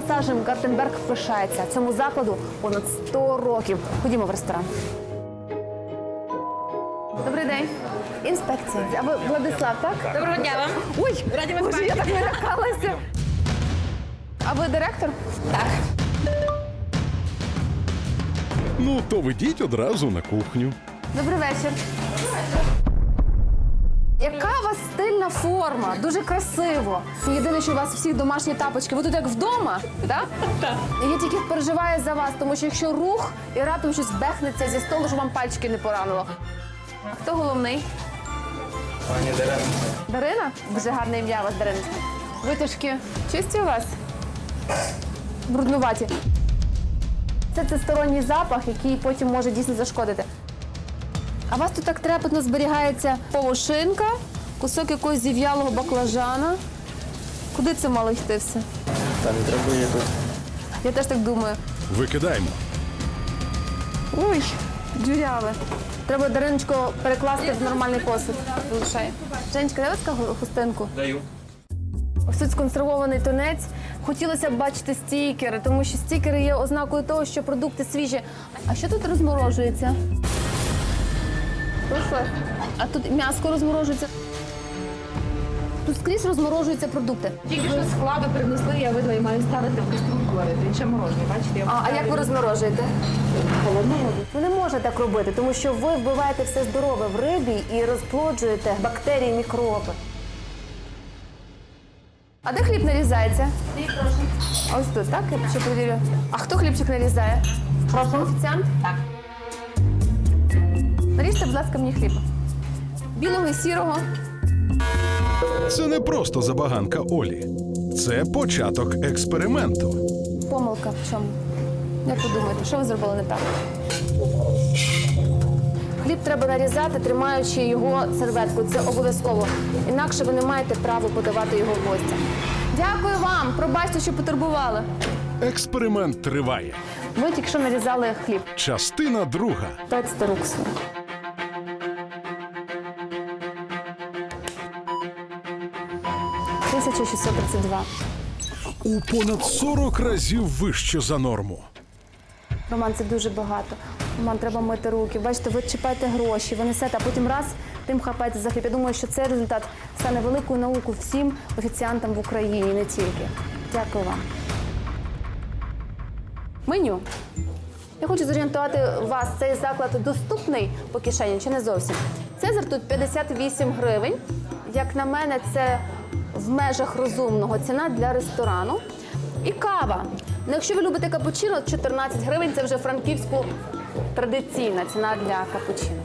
пасажем Гартенберг пишається. Цьому закладу понад 100 років. Ходімо в ресторан. Добрий день. Інспекція. А ви Владислав, так? Доброго дня вам. Ой, Раді вас Боже, я бачити. так налякалася. А ви директор? Так. Ну, то ведіть одразу на кухню. Добрий вечір. Яка у вас стильна форма? Дуже красиво. Єдине, що у вас всіх домашні тапочки. Ви тут як вдома, так? Так. Я тільки переживаю за вас, тому що якщо рух і раптом щось бехнеться зі столу, щоб вам пальчики не поранило. А хто головний? Пані Дарина. Дарина? Дуже гарне ім'я у вас, Дариночка. Витяжки чисті у вас? Бруднуваті. Це, це сторонній запах, який потім може дійсно зашкодити. А у вас тут так трепетно зберігається полушинка, кусок якогось зів'ялого баклажана. Куди це мало йти все? Та не треба її тут. Я теж так думаю. Викидаємо. Ой, дюряве. Треба Дариночко перекласти в нормальний посуд. Залишай. Женечка, дай ласка хустинку. Даю. Ось тут сконсервований тунець. Хотілося б бачити стікери, тому що стікери є ознакою того, що продукти свіжі. А що тут розморожується? А тут м'ясо розморожується. Тут скрізь розморожуються продукти. Тільки що складу принесли, я видала і маю ставити в каструльку варити. Він ще морожений, бачите? Я А, а як ви розморожуєте? Ну не можна так робити, тому що ви вбиваєте все здорове в рибі і розплоджуєте бактерії, мікроби. А де хліб нарізається? Ось тут, так? Я ще перевірю. А хто хлібчик нарізає? Прошу. Офіціант? Так. Наріжте, будь ласка, мені хліба. Білого і сірого. Це не просто забаганка Олі. Це початок експерименту. Помилка в чому? Як ви думаєте, що ви зробили не так? Хліб треба нарізати, тримаючи його серветку. Це обов'язково. Інакше ви не маєте права подавати його в гостя. Дякую вам! Пробачте, що потурбували. Експеримент триває. Ви тільки що нарізали хліб. Частина друга. Пець рук. 1632. У понад 40 разів вище за норму. Роман, це дуже багато. Роман, треба мити руки. Бачите, ви чіпаєте гроші, ви несете, а потім раз тим хапаєте за хліб. Я думаю, що цей результат стане великою наукою всім офіціантам в Україні, не тільки. Дякую вам. Меню. Я хочу зорієнтувати вас. Цей заклад доступний по кишені чи не зовсім. Цезар тут 58 гривень. Як на мене, це в межах розумного ціна для ресторану. І кава. Ну, якщо ви любите капучино, 14 гривень це вже франківську традиційна ціна для капучино.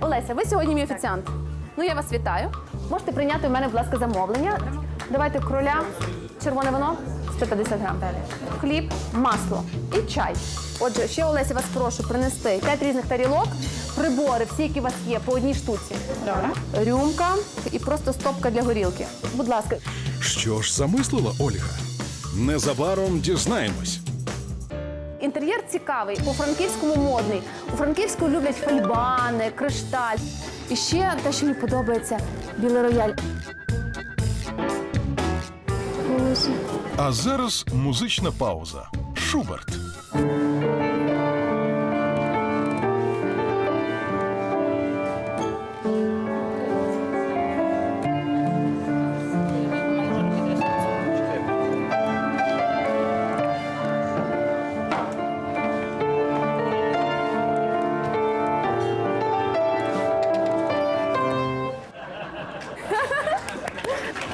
Олеся, ви сьогодні мій офіціант. Ну, я вас вітаю. Можете прийняти у мене, будь ласка, замовлення. Давайте кроля, червоне вино 150 грам. Хліб, масло і чай. Отже, ще Олеся вас прошу принести 5 різних тарілок, прибори, всі, які у вас є, по одній штуці. Добре. Рюмка і просто стопка для горілки. Будь ласка, Що ж замислила Ольга? Незабаром дізнаємось. Інтер'єр цікавий, по-франківському модний. У Франківську люблять фальбани, кришталь. І ще те, що мені подобається, білий рояль. А зараз музична пауза. Шуберт.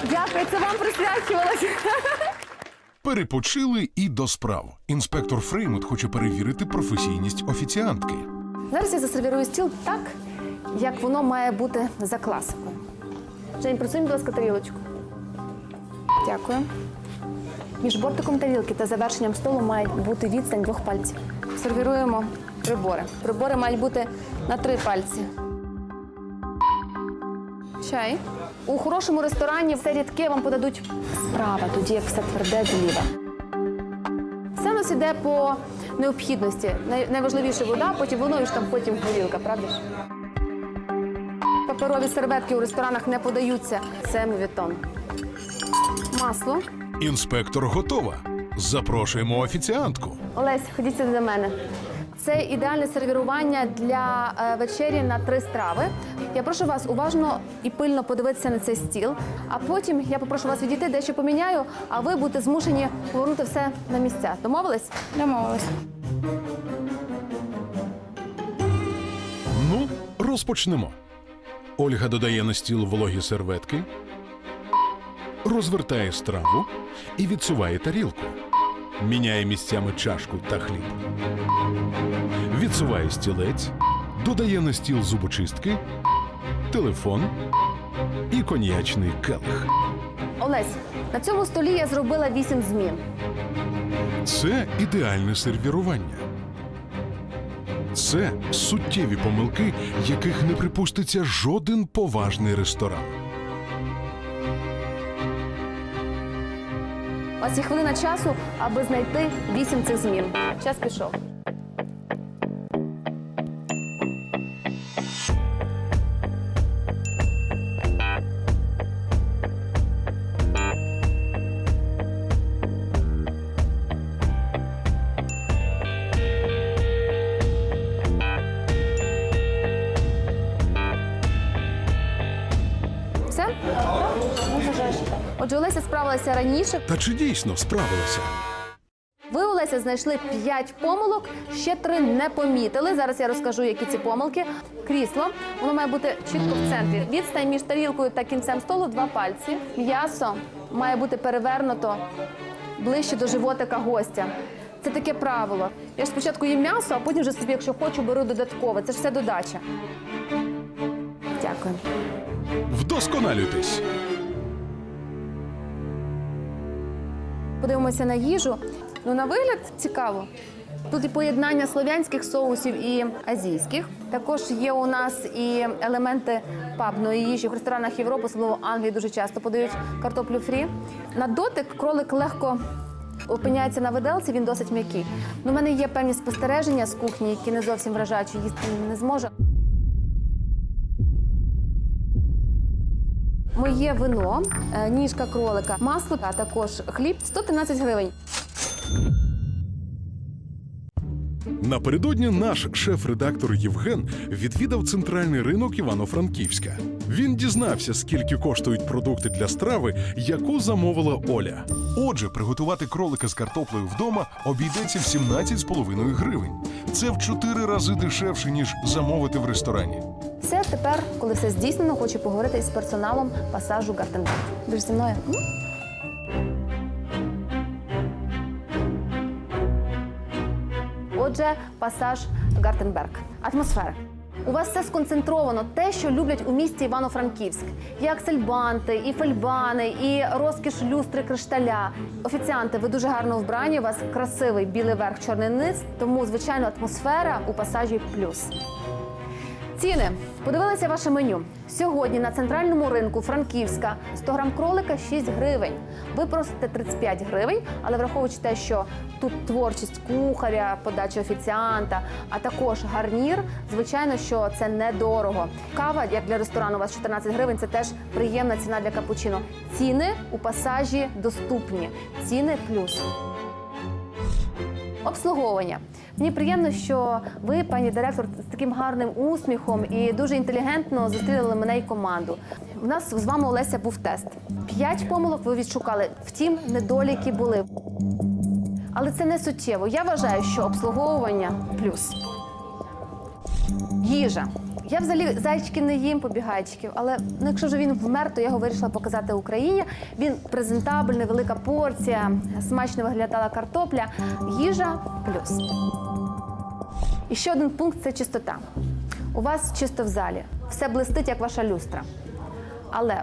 Дякую, це вам присвячувалося. Перепочили і до справ. Інспектор Фреймут хоче перевірити професійність офіціантки. Зараз я засервірую стіл так, як воно має бути за класикою. Жень, присунь, будь ласка, тарілочку. Дякую. Між бортиком тарілки та завершенням столу має бути відстань двох пальців. Сервіруємо прибори. Прибори мають бути на три пальці. Чай. У хорошому ресторані все рідке вам подадуть справа, тоді як все тверде зліва. Все у нас іде по необхідності. Найважливіше вода, потім воно і ж там потім горілка, правда ж? Паперові серветки у ресторанах не подаються. Це мовітон. масло. Інспектор готова. Запрошуємо офіціантку. Олесь, ходіть сюди до мене. Це ідеальне сервірування для е, вечері на три страви. Я прошу вас уважно і пильно подивитися на цей стіл. А потім я попрошу вас відійти, дещо поміняю, а ви будете змушені повернути все на місця. Домовились? Домовились. Ну, розпочнемо. Ольга додає на стіл вологі серветки, розвертає страву і відсуває тарілку. Міняє місцями чашку та хліб. Відсуває стілець, додає на стіл зубочистки, телефон і коньячний келих. Олесь, на цьому столі я зробила вісім змін. Це ідеальне сервірування. Це суттєві помилки, яких не припуститься жоден поважний ресторан. У вас є хвилина часу, аби знайти вісім цих змін. Час пішов. Отже, Олеся справилася раніше. Та чи дійсно справилася? Ви, Олеся, знайшли 5 помилок, ще три не помітили. Зараз я розкажу, які ці помилки. Крісло, воно має бути чітко в центрі. Відстань між тарілкою та кінцем столу два пальці. М'ясо має бути перевернуто ближче до животика гостя. Це таке правило. Я ж спочатку їм м'ясо, а потім вже собі, якщо хочу, беру додаткове. Це ж все додача. Дякую. Вдосконалюйтесь. Подивимося на їжу. Ну, на вигляд цікаво. Тут і поєднання слов'янських соусів і азійських. Також є у нас і елементи пабної їжі в ресторанах Європи, особливо Англії, дуже часто подають картоплю фрі. На дотик кролик легко опиняється на виделці, він досить м'який. Ну, У мене є певні спостереження з кухні, які не зовсім вражаючі, їсти не зможе. Моє вино, е, ніжка кролика, масло, а також хліб 113 гривень. Напередодні наш шеф-редактор Євген відвідав центральний ринок Івано-Франківська. Він дізнався, скільки коштують продукти для страви, яку замовила Оля. Отже, приготувати кролика з картоплею вдома обійдеться в 17,5 гривень. Це в 4 рази дешевше, ніж замовити в ресторані. Все тепер, коли все здійснено, хочу поговорити із персоналом пасажу Гартенберг. Ж зі мною? Отже, пасаж Гартенберг. Атмосфера. У вас все сконцентровано, те, що люблять у місті Івано-Франківськ. І аксельбанти, і фельбани, і розкіш люстри кришталя. Офіціанти, ви дуже гарно вбрані. У вас красивий білий верх, чорний низ. Тому, звичайно, атмосфера у пасажі плюс. Ціни. Подивилися ваше меню. Сьогодні на центральному ринку Франківська 100 грам кролика 6 гривень. Ви просите 35 гривень, але враховуючи те, що тут творчість кухаря, подача офіціанта, а також гарнір, звичайно, що це недорого. Кава, як для ресторану, у вас 14 гривень, це теж приємна ціна для капучино. Ціни у пасажі доступні. Ціни плюс. Обслуговування. Мені приємно, що ви, пані директор, з таким гарним усміхом і дуже інтелігентно зустріли мене і команду. У нас з вами Олеся був тест. П'ять помилок ви відшукали. Втім, недоліки були. Але це не суттєво. Я вважаю, що обслуговування плюс. Їжа. Я взагалі зайчики не їм побігайчиків, але ну, якщо вже він вмер, то я його вирішила показати Україні. Він презентабельний, велика порція, смачно виглядала картопля. Їжа плюс. І ще один пункт це чистота. У вас чисто в залі. Все блистить, як ваша люстра. Але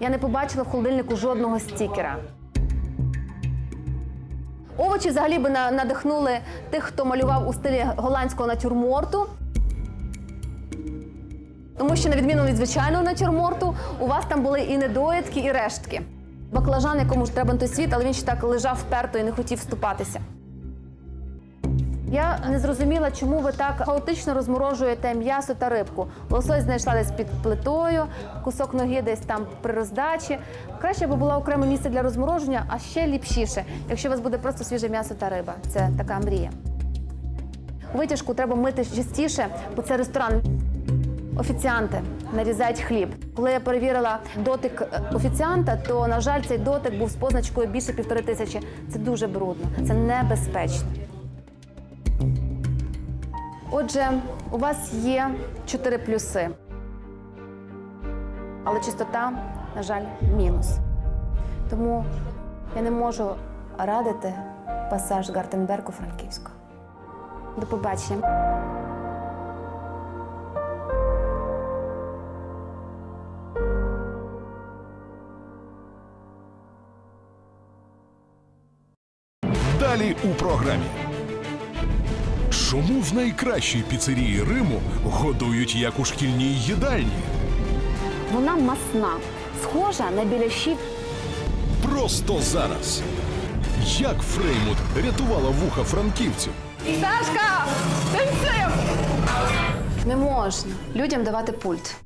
я не побачила в холодильнику жодного стікера. Овочі взагалі би надихнули тих, хто малював у стилі голландського натюрморту. Тому що, на відміну від звичайного натюрморту, у вас там були і недоїдки, і рештки. Баклажан, якому ж треба на той світ, але він ще так лежав вперто і не хотів вступатися. Я не зрозуміла, чому ви так хаотично розморожуєте м'ясо та рибку. Лосось знайшла десь під плитою, кусок ноги десь там при роздачі. Краще би було окреме місце для розмороження, а ще ліпшіше, якщо у вас буде просто свіже м'ясо та риба. Це така мрія. Витяжку треба мити частіше, бо це ресторан. Офіціанти нарізають хліб. Коли я перевірила дотик е, офіціанта, то на жаль, цей дотик був з позначкою більше півтори тисячі. Це дуже брудно, це небезпечно. Отже, у вас є чотири плюси. Але чистота, на жаль, мінус. Тому я не можу радити пасаж Гартенберг у. До побачення. Далі у програмі. Чому в найкращій піцерії Риму годують як у шкільній їдальні? Вона масна, схожа на біляші. Просто зараз. Як Фреймут рятувала вуха франківців? Сашка! Танцюємо! Не можна людям давати пульт.